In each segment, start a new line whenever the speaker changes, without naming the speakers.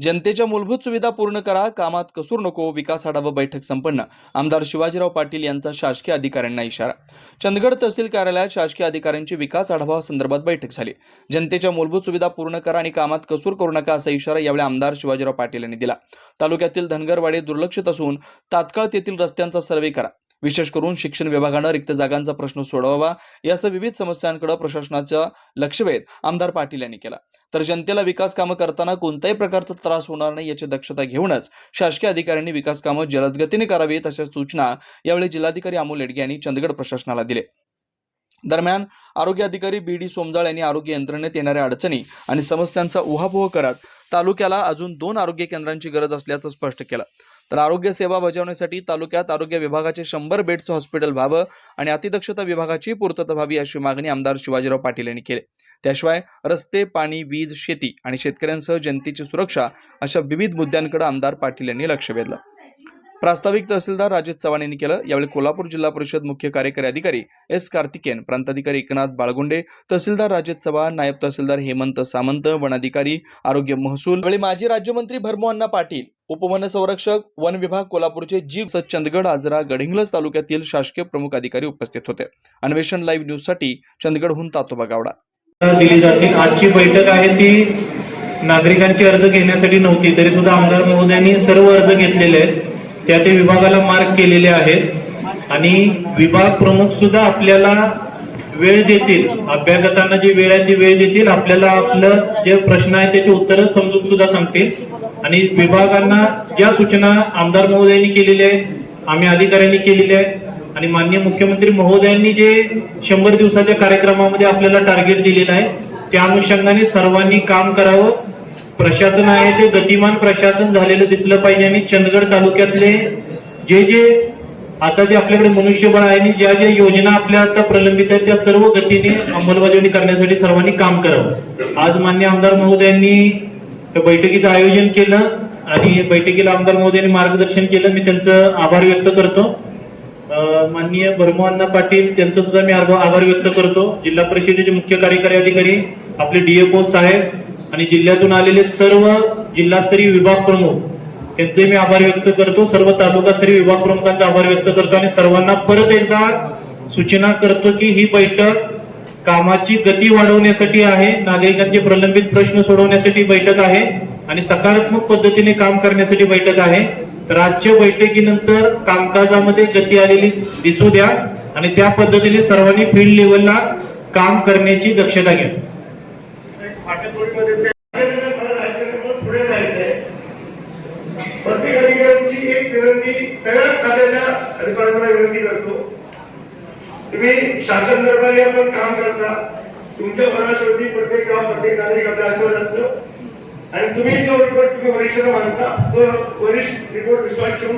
जनतेच्या मूलभूत सुविधा पूर्ण करा कामात कसूर नको विकास आढावा बैठक संपन्न. आमदार शिवाजीराव पाटील यांचा शासकीय अधिकाऱ्यांना इशारा. चंदगड तहसील कार्यालयात शासकीय अधिकाऱ्यांची विकास आढावा संदर्भात बैठक झाली. जनतेच्या मूलभूत सुविधा पूर्ण करा आणि कामात कसूर करू नका असा इशारा यावेळी आमदार शिवाजीराव पाटील यांनी दिला. तालुक्यातील धनगरवाडी दुर्लक्षित असून तात्काळ तेथील रस्त्यांचा सर्वे करा. विशेष करून शिक्षण विभागानं रिक्त जागांचा प्रश्न सोडवावा यासह विविध समस्यांकडे प्रशासनाचा लक्ष वेध आमदार पाटील यांनी केला. तर जनतेला विकास कामं करताना कोणत्याही प्रकारचा त्रास होणार नाही याची दक्षता घेऊनच शासकीय अधिकाऱ्यांनी विकास कामं जलदगतीने करावीत अशा सूचना यावेळी जिल्हाधिकारी अमोल येडगे यांनी चंदगड प्रशासनाला दिले. दरम्यान आरोग्य अधिकारी बी डी सोमजाळ यांनी आरोग्य यंत्रणेत येणाऱ्या अडचणी आणि समस्यांचा उहापोह करत तालुक्याला अजून दोन आरोग्य केंद्रांची गरज असल्याचं स्पष्ट केलं. तर आरोग्य सेवा बजावण्यासाठी तालुक्यात आरोग्य विभागाचे शंभर बेडचं हॉस्पिटल व्हावं आणि अतिदक्षता विभागाची पूर्तता व्हावी अशी मागणी आमदार शिवाजीराव पाटील यांनी केली. त्याशिवाय रस्ते पाणी वीज शेती आणि शेतकऱ्यांसह जनतेची सुरक्षा अशा विविध मुद्द्यांकडे आमदार पाटील यांनी लक्ष वेधलं. प्रास्ताविक तहसीलदार राजेश चव्हाण यांनी केलं. यावेळी कोल्हापूर जिल्हा परिषद मुख्य कार्यकारी अधिकारी एस कार्तिकेन प्रांताधिकारी एकनाथ बाळगुंडे तहसीलदार राजेश चव्हाण नायब तहसीलदार हेमंत सामंत वनाधिकारी आरोग्य महसूल यावेळी माजी राज्यमंत्री भरमोहन्ना पाटील उपवन संरक्षक वन विभाग कोल्हापूरचे जी चंदगड आजरा गडहिंग्लज तालुक्यातील शासकीय प्रमुख अधिकारी उपस्थित होते. अन्वेषण लाईव्ह न्यूजसाठी चंदगडहून तातोबा गावडा
दिली जाते आजची बैठक आहे ती नागरिकांची अर्ज घेण्यासाठी नव्हती तरी सुद्धा आमदार महोदयांनी सर्व अर्ज घेतलेले आहेत. त्या ते विभागाला मार्क केलेले आहेत. आणि विभाग प्रमुख सुद्धा आपल्याला वेळ देतील. अभ्यागतांना जी वेळ आहे ती वेळ देतील आपल्याला आपलं जे प्रश्न आहे त्याची उत्तर समजून सुद्धा सांगतील. आणि विभागांना ज्या सूचना आमदार महोदयांनी केलेल्या आहेत आम्ही अधिकाऱ्यांनी केलेल्या आहेत. आणि माननीय मुख्यमंत्री महोदयांनी जे शंभर दिवसाच्या कार्यक्रमामध्ये आपल्याला टार्गेट दिलेलं आहे त्या अनुषंगाने सर्वांनी काम करावं. प्रशासन आहे ते गतिमान प्रशासन झालेलं दिसलं पाहिजे. आणि चंदगड तालुक्यातले जे जे आता जे आपल्याकडे मनुष्यबळ आहे आणि ज्या ज्या योजना आपल्या आता प्रलंबित आहेत त्या सर्व गतीने अंमलबजावणी करण्यासाठी सर्वांनी काम करावं. आज मान्य आमदार महोदयांनी त्या बैठकीचं आयोजन केलं आणि बैठकीला आमदार महोदयांनी मार्गदर्शन केलं. मी त्यांचं आभार व्यक्त करतो. माननीय भरमोहन्ना पाटील त्यांचं सुद्धा मी आभार आभार व्यक्त करतो. जिल्हा परिषदेचे मुख्य कार्यकारी अधिकारी आपले डीएफओ साहेब आणि जिल्ह्यातून आलेले सर्व जिल्हास्तरीय विभाग प्रमुख त्यांचे मी आभार व्यक्त करतो. सर्व तालुकास्तरीय विभाग प्रमुखांचा आभार व्यक्त करतो. आणि सर्वांना परत एकदा सूचना करतो की ही बैठक कामाची गती वाढवण्यासाठी आहे. नागरिकांचे प्रलंबित प्रश्न सोडवण्यासाठी बैठक आहे आणि सकारात्मक पद्धतीने काम करण्यासाठी बैठक आहे. तर आजच्या बैठकीनंतर कामकाजामध्ये गती आलेली दिसू द्या आणि त्या पद्धतीने सर्वांनी फील्ड लेवलला काम करण्याची दक्षता घ्या.
प्रत्येक अधिकाऱ्यांची एक विनंती सगळ्याच खात्याच्या अधिकाऱ्यांना विनंती करतो तुम्ही शासन दरबारी आपण काम करता. तुमच्या मनाशेवटी प्रत्येक गाव प्रत्येक नागरिक आपल्या आशीर्वाद असत. आणि तुम्ही जो रिपोर्ट तुम्ही वरिष्ठ मानता तो वरिष्ठ रिपोर्ट विश्वास ठेवून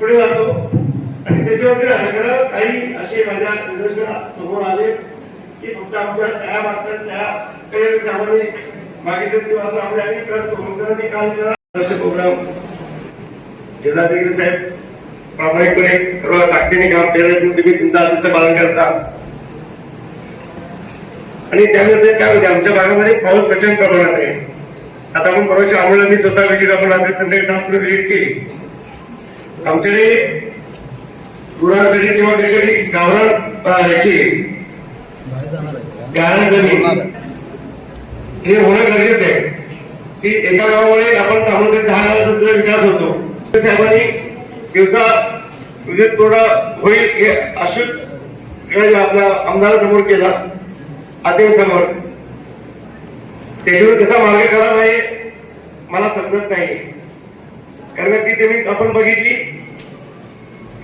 पुढे जातो. आणि त्याच्यावरती राहणाऱ्या काही असे माझ्या निदर्शनात समोर आले की फक्त आमच्या सह्या मागतात सह्या काही सामान्य मागितले किंवा असं आम्ही आणि काल प्रोग्राम. जिल्हाधिकारी साहेब प्रामाणिकपणे सर्व ताकदीने काम केलं तुम्ही तुमचं आदेश पालन करता. आणि त्यावेळेस काय होते आमच्या भागामध्ये पाऊस प्रचंड प्रमाणात आहे. आता आपण परवाच्या आम्हाला मी स्वतः विजिट आपण रात्री संध्याकाळी सात विजिट केली. आमच्याकडे गुरांकडे किंवा कशासाठी गावरान याची गारण जमीन हे होणं गरजेचं आहे. की एका गावामुळे आपण त्यामध्ये दहा गावाचा विकास होतो. तर साहेबांनी दिवसा म्हणजे थोडा होईल हे अशी आपल्या आमदारासमोर केला. समोर त्याच्यावर कसा मार्ग करा नाही मला समजत नाही. कारण ती जमीन आपण बघितली.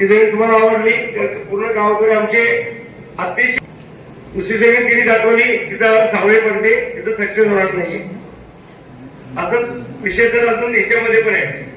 ती जमीन तुम्हाला आवडली तर पूर्ण गावाकडे आमचे अतिशय दुसरी जमीन तिने दाखवली तिथं सावळे पडते तिथं सक्सेस होणार नाही. असं विषय तर अजून याच्यामध्ये पण आहे.